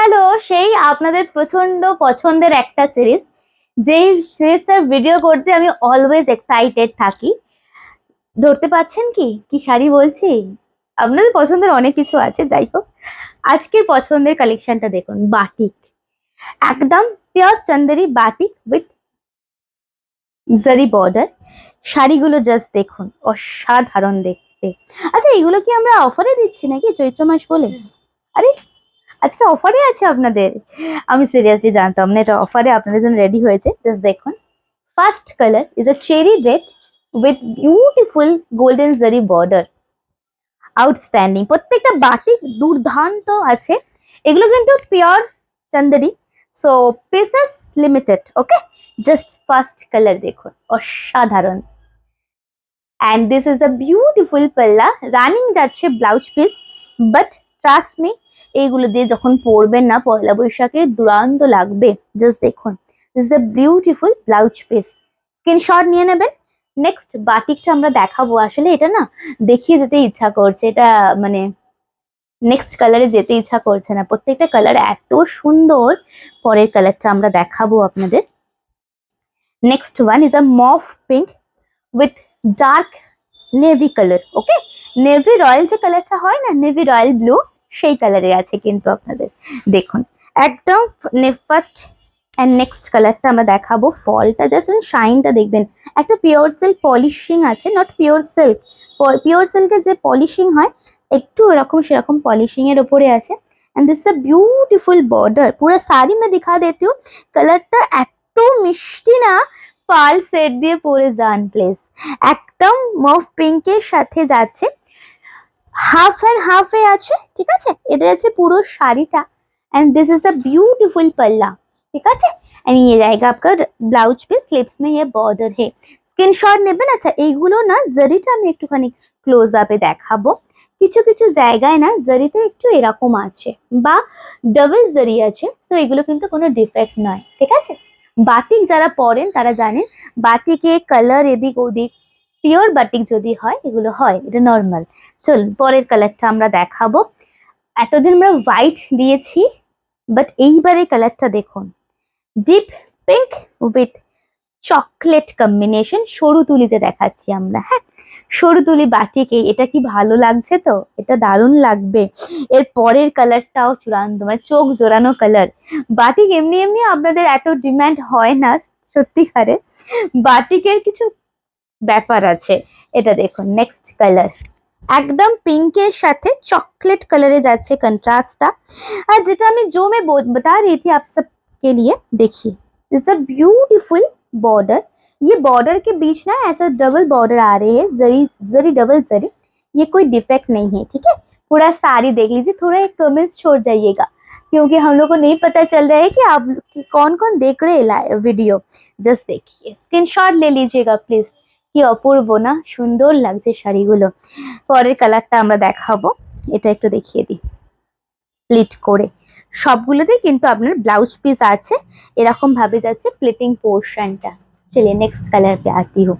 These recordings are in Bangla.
হ্যালো সেই আপনাদের প্রচণ্ড পছন্দের একটা সিরিজ যেই সিরিজটার ভিডিও করতে আমি অলওয়েজ এক্সাইটেড থাকি। ধরতে পাচ্ছেন কি? কি শাড়ি বলছি? আপনাদের পছন্দের অনেক কিছু আছে, যাই হোক। আজকের পছন্দের কালেকশনটা দেখুন বাটিক একদম pure Chanderi batik with zari border শাড়িগুলো জাস্ট দেখুন, অসাধারণ দেখতে। আচ্ছা এগুলো কি আমরা অফারে দিচ্ছি নাকি? চৈত্র মাস বলে? আরে আজকে অফারে আছে আপনাদের। আমি সিরিয়াসলি জানতাম না, এটা অফারে আপনাদের জন্য রেডি হয়েছে। জাস্ট দেখুন। First colour is a cherry red with beautiful golden zari border outstanding প্রত্যেকটা বাটিক দুর্দান্ত আছে। এগুলো কিন্তু pure Chanderi so pieces limited okay just first colour দেখুন। অসাধারণ। And this is a beautiful pallu running যাচ্ছে blouse piece but trust me এইগুলো দিয়ে যখন পরবেন না, পয়লা বৈশাখে দুরান্ত লাগবে। জাস্ট দেখুন this a beautiful blouse piece screenshot নিয়ে নেবেন। নেক্সট বাটিকটা আমরা দেখাবো। আসলে এটা না, দেখিয়ে যেতে ইচ্ছা করছে। এটা মানে নেক্সট কালারে যেতে ইচ্ছা করছে না। প্রত্যেকটা কালার এত সুন্দর। পরের কালারটা আমরা দেখাবো আপনাদের। Next one is a mauve pink with dark navy colour okay navy royal যে কালারটা হয় না নেভি রয়্যাল ব্লু সেই কালারে আছে কিন্তু আপনাদের। দেখুন, একদম ফার্স্ট অ্যান্ড নেক্সট কালারটা আমরা দেখাবো ফলটা জাস্ট শাইনটা দেখবেন। একটা পিওর সিল্ক পলিশিং আছে নট পিওর সিল্ক পিওর সিল্কের যে পলিশিং হয়, একটু ওরকম সেরকম পলিশিংয়ের ওপরে আছে। And this a beautiful border পুরো শাড়ি মে দিখা দেতি কালারটা এত মিষ্টি না পাল সেট দিয়ে পরে যান প্লিজ একদম মফ পিঙ্কের সাথে যাচ্ছে হাফ অ্যান্ড হাফ এ আছে ঠিক আছে এটা আছে পুরো শাড়িটা and this is a beautiful पल्ला ঠিক আছে এন্ড ये जाएगा आपका ব্লাউজ पे স্লিপস में ये बॉर्डर है স্ক্রিনশট নেবেন আচ্ছা এইগুলো না জারিটা আমি একটুখানি ক্লোজ আপে দেখাবো কিছু কিছু জায়গায় না জারিটা একটু এরকম আছে বা ডাবল জারি আছে তো এগুলো কিন্তু কোনো ডিফেক্ট নয় ঠিক আছে বাটিক যারা পরেন তারা জানেন বাটিকে কালার এদিক ওদিক পিওর বাটিক যদি হয়, এগুলো হয়, এটা নর্মাল চল, পরের কালারটা আমরা দেখাবো। এতদিন আমরা হোয়াইট দিয়েছি বাট এইবারে কালারটা দেখুন। Deep pink with chocolate combination সরু তুলিতে দেখাচ্ছি আমরা হ্যাঁ? সরু তুলি বাটিকে, এটা কি ভালো লাগছে তো? এটা দারুণ লাগবে। এর পরের কালারটাও চূড়ান্ত মানে চোখ জোড়ানো কালার বাটিক এমনি এমনি আপনাদের এত ডিম্যান্ড হয় না, সত্যিকারে। বাটিকের কিছু ব্যাপার আছে। এটা দেখুন নেক্সট কালার একদম পিঙ্কের সাথে চকলেট কালারে যাচ্ছে কন্ট্রাস্টটা আর যেটা আমি জমে বতা রই থি আপ লিয়ে দেখি। ইটস আ বিউটিফুল बॉर्डर ये बॉर्डर के बीच ना ऐसा डबल बॉर्डर आ रहे हैं जरी जरी डबल जरी ये कोई डिफेक्ट नहीं है ठीक है पूरा साड़ी देख लीजिए थोड़ा एक कमेंट्स छोड़ जाइएगा क्योंकि हम लोग को नहीं पता चल रहा है कि आप कि कौन कौन देख रहे हैं वीडियो जस्ट देखिए स्क्रीनशॉट ले लीजिएगा प्लीज কি অপূর্ব না সুন্দর লাগছে শাড়িগুলো পরের কালারটা আমরা দেখাবো এটা একটু দেখিয়ে দিই প্লিট করে। সবগুলোতে কিন্তু আপনার ব্লাউজ পিস আছে, এরকম ভাবে যাচ্ছে প্লিটিং পোর্শনটা চলে নেক্সট কালার পে আতি হো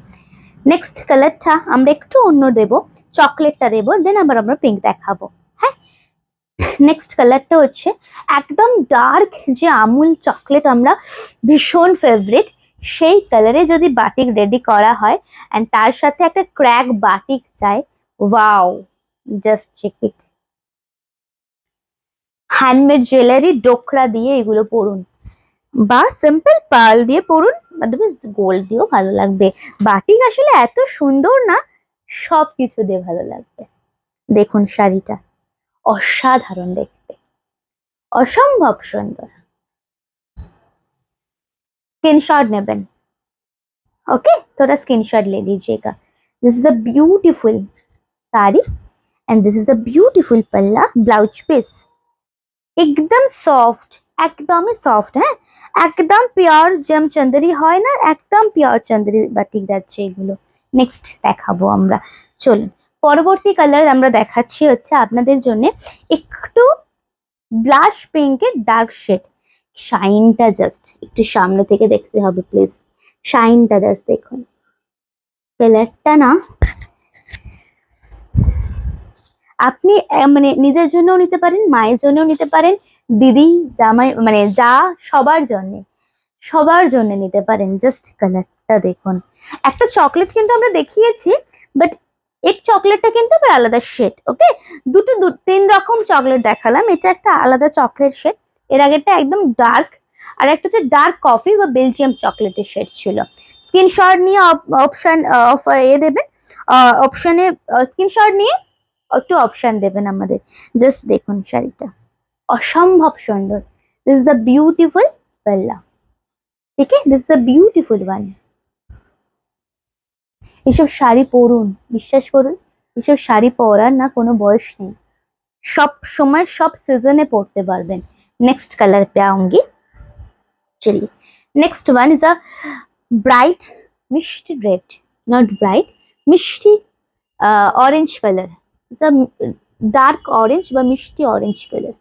নেক্সট কালারটা আমরা একটু অন্য দেব চকলেটটা দেবো দেন আবার আমরা পিঙ্ক দেখাবো হ্যাঁ? নেক্সট কালারটা হচ্ছে একদম ডার্ক যে আমুল চকলেট আমরা ভীষণ ফেভারিট সেই কালারে যদি বাটিক রেডি করা হয় অ্যান্ড তার সাথে একটা ক্র্যাক বাটিক চাই wow just check it handmade jewellery dokra দিয়ে এগুলো পরুন বা সিম্পল পার্ল দিয়ে পরুন অথবা গোল্ড দিয়েও ভালো লাগবে বাটিক আসলে এত সুন্দর না সব কিছু দিয়ে ভালো লাগবে দেখুন শাড়িটা অসাধারণ দেখতে অসম্ভব সুন্দর स्क्रीनशॉट नेबन ओके थोड़ा स्क्रीनशॉट ले लीजिएगा this is a beautiful sari and this is a beautiful पल्ला ब्लाउज पीस একদম সফট একদমই সফট হ্যাঁ? একদম পিওর যেরম চন্দেরি হয় না, একদম পিওর চন্দেরি বাটিক যাচ্ছে এগুলো। নেক্সট দেখাবো আমরা। চলুন, পরবর্তী কালার আমরা দেখাচ্ছি হচ্ছে আপনাদের জন্য একটু ব্লাশ পিঙ্কের ডার্ক শেড শাইনটা জাস্ট একটু সামনে থেকে দেখতে হবে প্লিজ শাইনটা জাস্ট দেখুন। কালারটা না আপনি মানে নিজের জন্যও নিতে পারেন, মায়ের জন্যও নিতে পারেন, দিদি, জামাই মানে যা সবার জন্য সবার জন্য নিতে পারেন জাস্ট কালারটা দেখুন। একটা চকলেট কিন্তু আমরা দেখিয়েছি বাট এই চকলেটটা কিন্তু আবার আলাদা শেড ওকে দুটো দু- তিন রকম চকলেট দেখালাম, এটা একটা আলাদা চকলেট শেড এর আগেরটা একদম ডার্ক আর একটা হচ্ছে ডার্ক কফি বা বেলজিয়াম চকলেটের শেড ছিল। স্ক্রিনশট নিয়ে অপশন অফ এ দেবেন অপশনে স্ক্রিনশট নিয়ে একটু অপশান দেবেন আমাদের। জাস্ট দেখুন শাড়িটা। অসম্ভব সুন্দর। দিস দ্য বিউটিফুল বেল্লা ঠিক আছে? দিস দ্য বিউটিফুল ওয়ান এসব শাড়ি পরুন, বিশ্বাস করুন। এসব শাড়ি পরার না কোনো বয়স নেই। সব সময়, সব সিজনে পরতে পারবেন। নেক্সট কালার পেয়াঙ্গি চলি next one is a bright মিষ্টি রেড নট ব্রাইট মিষ্টি অরেঞ্জ কালার ডার্ক অরেঞ্জ বা মিষ্টি অরেঞ্জ কালার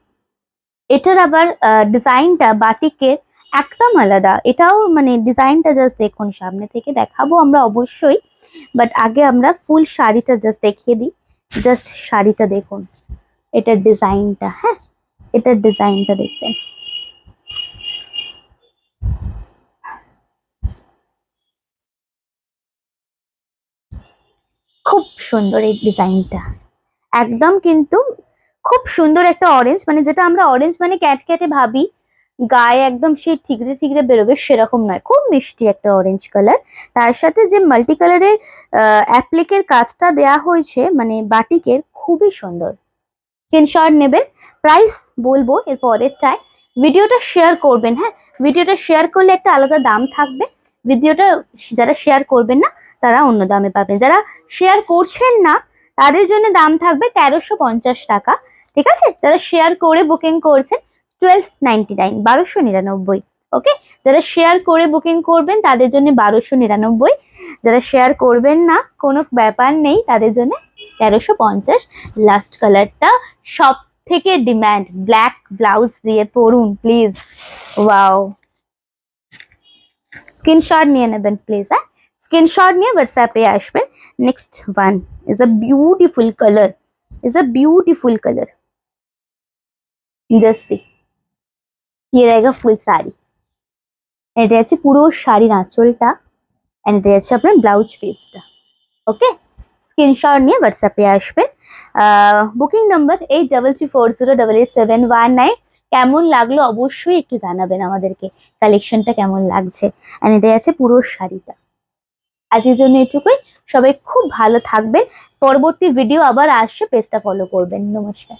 এটার আবার ডিজাইনটা বাটিকের একদম আলাদা। এটাও মানে ডিজাইনটা জাস্ট দেখুন, সামনে থেকে দেখাবো আমরা অবশ্যই। বাট আগে আমরা ফুল শাড়িটা জাস্ট দেখিয়ে দিই। জাস্ট শাড়িটা দেখুন। এটার ডিজাইনটা হ্যাঁ? এটার ডিজাইনটা দেখবেন। খুব সুন্দর এই ডিজাইনটা একদম কিন্তু খুব সুন্দর একটা অরেঞ্জ মানে যেটা আমরা অরেঞ্জ মানে ক্যাটক্যাটে ভাবি, গায়ে একদম সে ঠিকরে ঠিকরে বেরোবে সেরকম নয়, খুব মিষ্টি একটা অরেঞ্জ কালার তার সাথে যে মাল্টি কালারের অ্যাপ্লিকের কাজটা দেয়া হয়েছে মানে বাটিকের, খুবই সুন্দর। স্ক্রিনশট নেবেন প্রাইস বলব এর পরেরটায়। ভিডিওটা শেয়ার করবেন হ্যাঁ? ভিডিওটা শেয়ার করলে একটা আলাদা দাম থাকবে। ভিডিওটা যারা শেয়ার করবেন না, তারা অন্য দামে পাবেন। যারা শেয়ার করছেন না তাদের জন্য দাম থাকবে তেরোশো পঞ্চাশ টাকা, ঠিক আছে? যারা শেয়ার করে বুকিং করছেন টুয়েলভ নাইনটি নাইন বারোশো নিরানব্বই ওকে যারা শেয়ার করে বুকিং করবেন তাদের জন্য বারোশো নিরানব্বই, যারা শেয়ার করবেন না, কোনো ব্যাপার নেই, তাদের জন্য তেরোশো পঞ্চাশ। লাস্ট কালারটা সব থেকে ডিম্যান্ড ব্ল্যাক ব্লাউজ দিয়ে পরুন প্লিজ ওয়াও স্ক্রিনশট নিয়ে নেবেন প্লিজ হ্যাঁ? স্ক্রিনশট নিয়ে হোয়াটসঅ্যাপে আসবেন। Next one is a beautiful colour is a beautiful colour just see ये রয়েগা ফুল শাড়ি এটা আছে পুরো শাড়ির আঁচলটা অ্যান্ড এটা আছে আপনার ব্লাউজ পিসটা ওকে স্ক্রিনশট নিয়ে হোয়াটসঅ্যাপে আসবেন booking number eight double three four zero double eight seven one nine কেমন লাগল অবশ্যই একটু জানাবেন আমাদেরকে কালেকশনটা কেমন লাগছে অ্যান্ড এটা আছে পুরো শাড়িটা আজকের জন্য এটুকুই। সবাই খুব ভালো থাকবেন। পরবর্তী ভিডিও আবার আসছে পেজটা ফলো করবেন। নমস্কার।